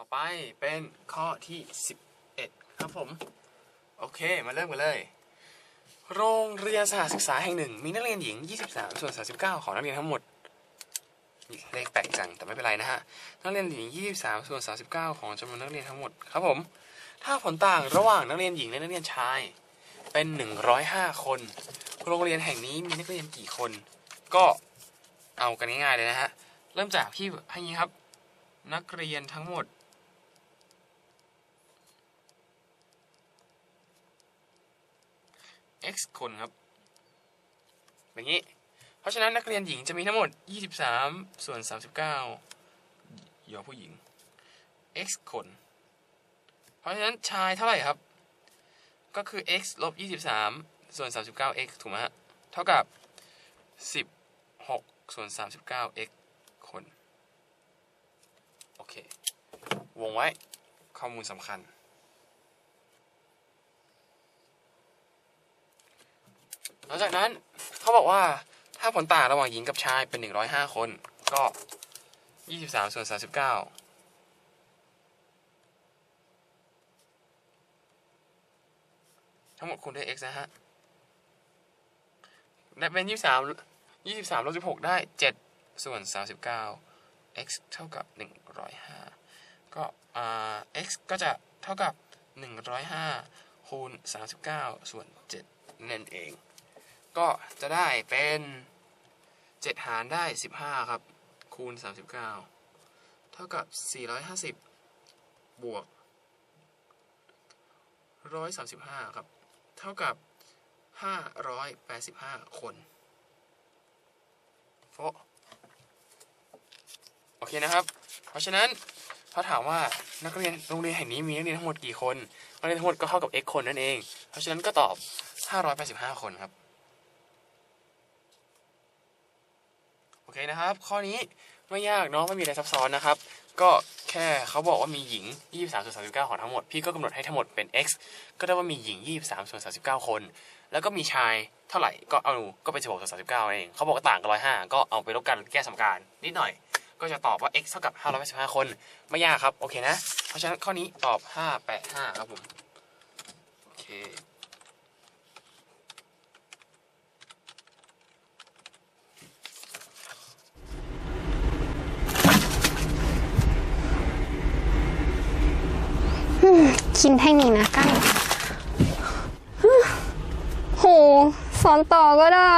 ต่อไปเป็นข้อที่ 11 ครับผม โอเค มาเริ่มกันเลย โรงเรียนสถานศึกษาแห่งหนึ่ง มีนักเรียนหญิง 23 ส่วน 39 ของนักเรียนทั้งหมดเลขแปลกจังแต่ไม่เป็นไรนะฮะ นักเรียนหญิง 23 ส่วน 39 ของจำนวนนักเรียนทั้งหมดครับผม ถ้าผลต่างระหว่างนักเรียนหญิงและนักเรียนชาย เป็น 105 คน โรงเรียนแห่งนี้มีนักเรียนกี่คน ก็เอากันง่ายๆเลยนะฮะ เริ่มจากที่ให้นี้ครับ นักเรียนทั้งหมด x คนครับแบบนี้ เพราะฉะนั้นนักเรียนหญิงจะมีทั้งหมด 23 ส่วน 39ยอผู้หญิง x คน เพราะฉะนั้นชายเท่าไหร่ครับ ก็คือ x ลบ 23 ส่วน 39x ถูกไหมฮะ เท่ากับ 16 ส่วน 39x คน โอเค วงไว้ข้อมูลสำคัญ หลังจากนั้นเขาบอกว่าถ้าผลต่างระหว่างหญิงกับชายเป็น105คน ก็23ส่วน39ทั้งหมดคูณด้วย x นะฮะและเป็น23 23ลบ16ได้7ส่วน39 x เท่ากับ105ก็อ่า x ก็จะเท่ากับ105คูณ39ส่วน7นั่นเอง ก็จะได้เป็น 7 หารได้ 15 ครับ คูณ 39 เท่ากับ 450 บวก 135 ครับ เท่ากับ 585 คนโฟะโอเคนะครับ เพราะฉะนั้นเขาถามว่านักเรียนโรงเรียนแห่งนี้มีนักเรียนทั้งหมดกี่คน นักเรียนทั้งหมดก็เท่ากับ x คนนั่นเอง เพราะฉะนั้นก็ตอบ 585 คนครับ โอเคนะครับ ข้อนี้ไม่ยากเนาะไม่มีอะไรซับซ้อนนะครับ ก็แค่เขาบอกว่ามีหญิง 23ส่วน39 ของทั้งหมด พี่ก็กำหนดให้ทั้งหมดเป็น x ก็ได้ว่ามีหญิง 23ส่วน39 คน แล้วก็มีชายเท่าไหร่ก็เอาก็เป็น16ส่วน39เองเขาบอกว่าต่างกัน105 ก็เอาไปลบกันแก้สมการนิดหน่อย ก็จะตอบว่า x เท่ากับ585คน ไม่ยากครับ โอเคนะ เพราะฉะนั้นข้อนี้ตอบ 585 ครับผมโอเค กินให้มีนะกั้งโหสอนต่อก็ได้